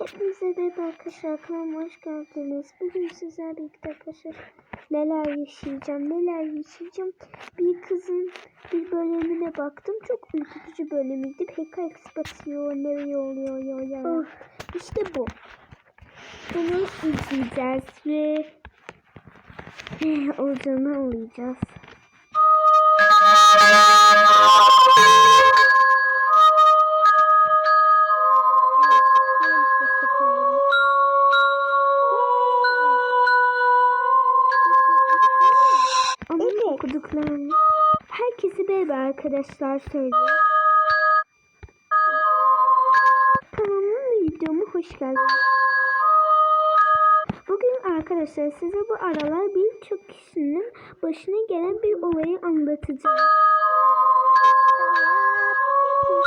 Hepinize merhaba arkadaşlar kanalıma hoş geldiniz. Bugün sizlerle birlikte arkadaşlar neler yaşayacağım neler yaşayacağım. Bir kızın bir bölümüne baktım. Çok ürkütücü bölümüydü. PKX batıyor nereye oluyor ya ya. İşte bu. Bunu izleyeceğiz ve olacağını anlayacağız. Okuduklarını herkese merhaba arkadaşlar söylüyor. Kanalıma videoma hoş geldiniz. Bugün arkadaşlar size bu aralar birçok kişinin başına gelen bir olayı anlatacağım.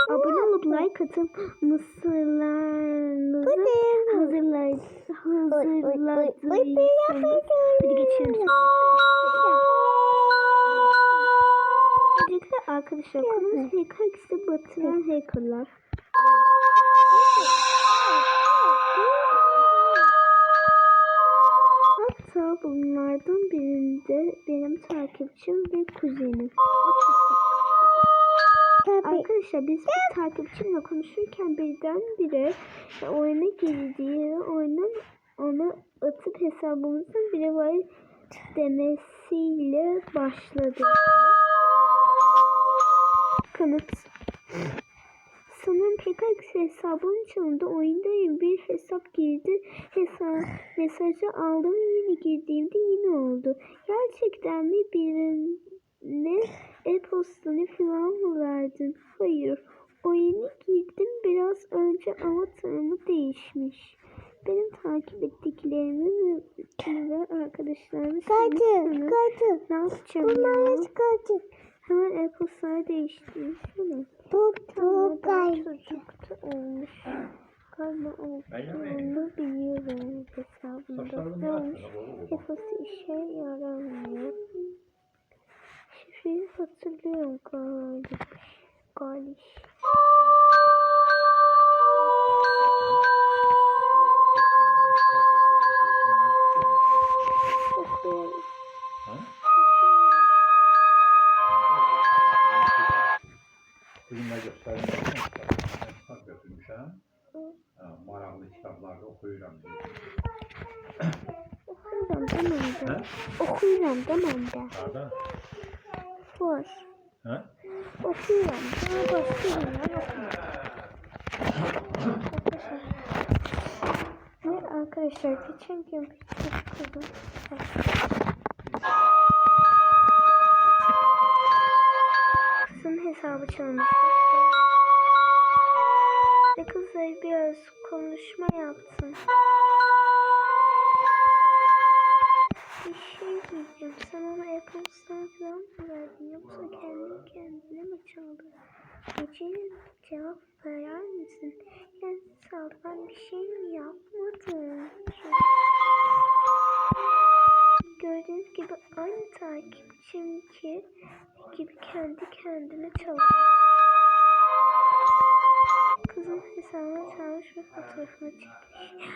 Abone olup like atıp mısırlarınızı hazırlayın. Hazırladıysanız. Hadi geçelim. Arkadaşlar konumuz hacker ikisi batıran hackerlar. Hatta bunlardan birinde benim takipçim ve kuzenim. Arkadaşlar biz bir takipçimle konuşurken birdenbire oyuna girdiği oyunun onu atıp hesabımızın biri var demesiyle başladı. Kanıt. Sanırım PKX hesabım çalındı. Oyundayım. Bir hesap girdi. Hesap mesajı aldım. Yine girdiğimde yine oldu. Gerçekten mi birine e-postanı falan mı verdin? Hayır. Oyuna girdim biraz önce avatarımı değişmiş. Benim takip ettiklerimi ve, arkadaşlarımı Kaçın, kaçın. Ne yapacağım Bunlar ya? kaçın? Hemen. Top Tamam, top ben kaçın. çocukta olmuş. Mi? olduğunu biliyorum hesabımda. Ne olmuş? Hepsi işe yaramıyor. Şifreyi hatırlıyorum galiba. Galiba. Filmler göstermiyor. Kitap götürmüş ha. Ha, Maramlı kitaplarda okuyacağım diyor. Okuyorum demem de. Ha? Okuyorum demem de. Nerede? Var. Ha? Başka yerler okuyorum. Ve arkadaşlar geçen gün bir kızım konuşma yaptım. Bir şey diyeceğim. Sen ona e-postan falan mı verdin yoksa kendi kendine mi çaldın? Ece'nin cevap verer misin? Ol, ben bir şey mi yapmadım? Gördüğünüz gibi aynı takipçim ki gibi kendi kendine çalıyor. Ve fotoğrafını çekmiş.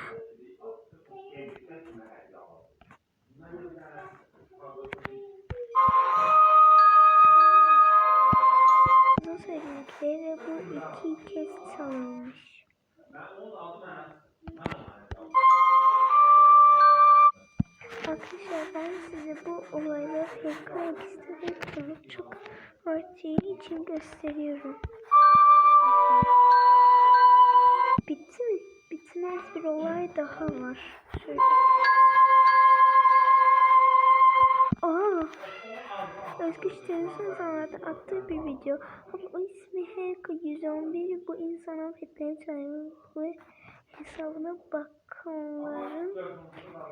Kızın söyledikleri ve bu iki kez çalınmış. Arkadaşlar ben size bu olayları ve kılık çok arttığı için gösteriyorum. Bitti mi? Bitmez bir olay daha var. Şöyle. Aa! Özgür Deniz'in zamanlarda attığı bir video. Ama o ismi Hacker 111 bu insana fitneye çağırıyor hesabına bakanların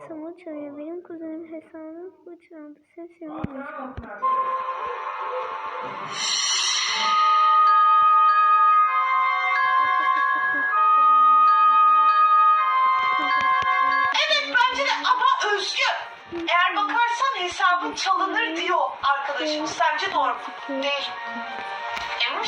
hesabına çağırıyor. Benim kuzenim hesabına bu çaldı. Sen sevinmiş. Eğer bakarsan hesabın çalınır diyor arkadaşımız. Sence doğru mu? Değil. Emin?